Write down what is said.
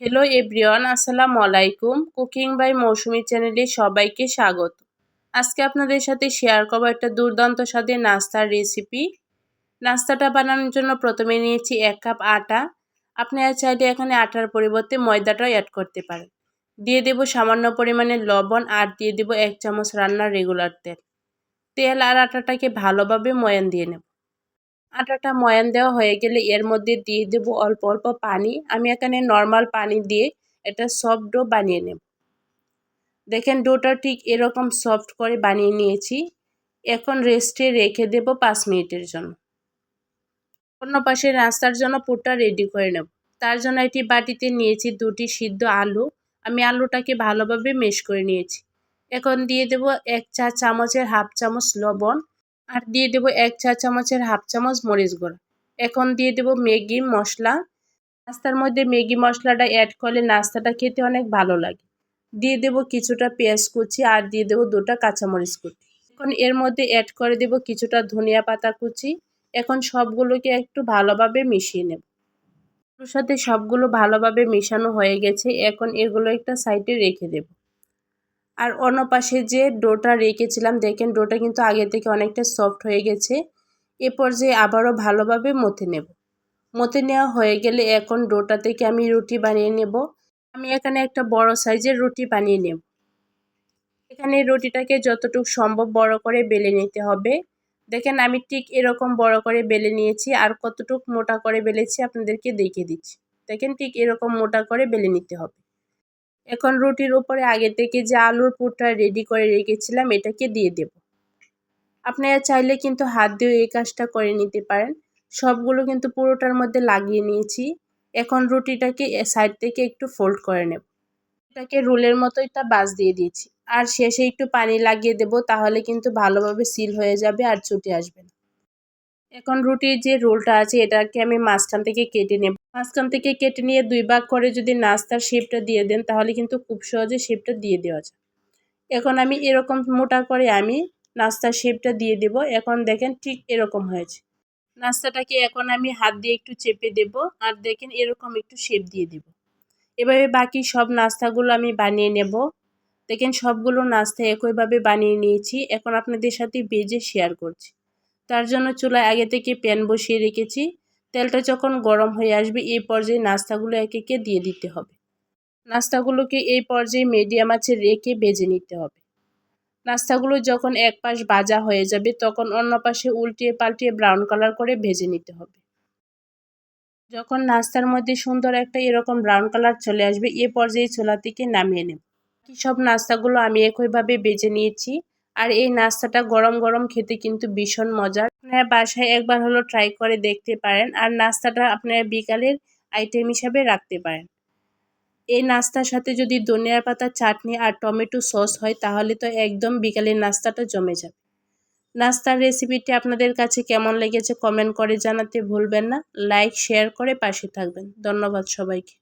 Hello everyone আসসালামু আলাইকুম cooking by মৌসুমি চ্যানেলে সবাইকে স্বাগত। আজকে আপনাদের সাথে শেয়ার করব একটা দুর্দান্ত স্বাদের নাস্তার রেসিপি নাস্তাটা বানানোর জন্য প্রথমে নিয়েছি এক কাপ আটা। আপনারা চাইলে এখানে আটার পরিবর্তে ময়দাটাও অ্যাড করতে পারেন। দিয়ে দেব সামান্য পরিমাণে লবণ আর দিয়ে দেব এক চামচ রান্নার রেগুলার তেল। তেল আর আটাটাকে ভালোভাবে ময়ান দিয়ে নেব। আটাটা ময়ান দেওয়া হয়ে গেলে এর মধ্যে দিয়ে দেব অল্প অল্প পানি। আমি এখানে নর্মাল পানি দিয়ে এটা সফট ডো বানিয়ে নেব। দেখেন ডোটা ঠিক এরকম সফট করে বানিয়ে নিয়েছি। এখন রেস্টে রেখে দেব পাঁচ মিনিটের জন্য। অন্য পাশে রাস্তার জন্য পুরটা রেডি করে নেব। তার জন্য এটি বাটিতে নিয়েছি দুটি সিদ্ধ আলু। আমি আলুটাকে ভালোভাবে মেশ করে নিয়েছি। এখন দিয়ে দেব এক চা চামচের হাফ চামচ লবণ। আর দিয়ে দেবো এক চা চামচের হাফ চামচ মরিচ গুঁড়ো। এখন দিয়ে দেবো ম্যাগি মশলা। নাস্তার মধ্যে ম্যাগি মশলাটা অ্যাড করলে নাস্তাটা খেতে অনেক ভালো লাগে। দিয়ে দেবো কিছুটা পেঁয়াজ কুচি আর দিয়ে দেবো দুটা কাঁচামরিচ কুচি। এখন এর মধ্যে অ্যাড করে দেবো কিছুটা ধনিয়া পাতা কুচি। এখন সবগুলোকে একটু ভালোভাবে মিশিয়ে নেব। সাথে সবগুলো ভালোভাবে মেশানো হয়ে গেছে। এখন এগুলো একটা সাইডে রেখে দেবো। আর অন্য পাশে যে ডোটা রেখেছিলাম, দেখেন ডোটা কিন্তু আগে থেকে অনেকটা সফট হয়ে গেছে। এ পর্যায়ে আবারও ভালোভাবে মথে নেব। মতে নেওয়া হয়ে গেলে এখন ডোটা থেকে আমি রুটি বানিয়ে নেব। আমি এখানে একটা বড় সাইজের রুটি বানিয়ে নেব। এখানে রুটিটাকে যতটুকু সম্ভব বড় করে বেলে নিতে হবে। দেখেন আমি ঠিক এরকম বড় করে বেলে নিয়েছি আর কতটুক মোটা করে বেলেছি আপনাদেরকে দেখিয়ে দিচ্ছি। দেখেন ঠিক এরকম মোটা করে বেলে নিতে হবে। এখন রুটির উপরে আগে থেকে যে আলুর পুরটা রেডি করে রেখেছিলাম, এটাকে দিয়ে দেব। আপনারা চাইলে কিন্তু হাত দিয়ে এই কাজটা করে নিতে পারেন। সবগুলো কিন্তু পুরোটার মধ্যে লাগিয়ে নিয়েছি। এখন রুটিটাকে সাইড থেকে একটু ফোল্ড করে নেব। এটাকে রোলের মতোই তা বাজ দিয়ে দিয়েছি। আর শেষে একটু পানি লাগিয়ে দেব, তাহলে কিন্তু ভালোভাবে সিল হয়ে যাবে আর ছুটে আসবে না। এখন রুটির যে রোলটা আছে, এটাকে আমি মাঝখান থেকে কেটে নেব। মাঝখান থেকে কেটে নিয়ে দুই ভাগ করে যদি নাস্তার শেপটা দিয়ে দেন, তাহলে কিন্তু খুব সহজে শেপটা দিয়ে দেওয়া যায়। এখন আমি এরকম মোটা করে আমি নাস্তার শেপটা দিয়ে দেব। এখন দেখেন ঠিক এরকম হয়েছে। নাস্তাটাকে এখন আমি হাত দিয়ে একটু চেপে দেব আর দেখেন এরকম একটু শেপ দিয়ে দেব। এভাবে বাকি সব নাস্তাগুলো আমি বানিয়ে নেব। দেখেন সবগুলো নাস্তা একইভাবে বানিয়ে নিয়েছি। এখন আপনাদের সাথে বেজে শেয়ার করছি। তার জন্য চুলায় আগে থেকে প্যান বসিয়ে রেখেছি। তেলটা যখন গরম হয়ে আসবে, এই পর্যায়ে নাস্তাগুলো একে একে দিয়ে দিতে হবে। নাস্তাগুলোকে এই পর্যায়ে মিডিয়াম আছে রেখে ভেজে নিতে হবে। নাস্তাগুলো যখন এক পাশ ভাজা হয়ে যাবে, তখন অন্য পাশে উল্টিয়ে পাল্টিয়ে ব্রাউন কালার করে ভেজে নিতে হবে। যখন নাস্তার মধ্যে সুন্দর একটা এরকম ব্রাউন কালার চলে আসবে, এ পর্যায়ে চোলা থেকে নামিয়ে নেব। সব নাস্তাগুলো আমি একইভাবে বেজে নিয়েছি। আর এই নাস্তাটা গরম গরম খেতে কিন্তু ভীষণ মজার। আপনারা বাসায় একবার হলো ট্রাই করে দেখতে পারেন আর নাস্তাটা আপনারা বিকালের আইটেম হিসাবে রাখতে পারেন। এই নাস্তার সাথে যদি ধনিয়ার পাতা, চাটনি আর টমেটো সস হয়, তাহলে তো একদম বিকালের নাস্তাটা জমে যাবে। নাস্তার রেসিপিটি আপনাদের কাছে কেমন লেগেছে কমেন্ট করে জানাতে ভুলবেন না। লাইক শেয়ার করে পাশে থাকবেন। ধন্যবাদ সবাইকে।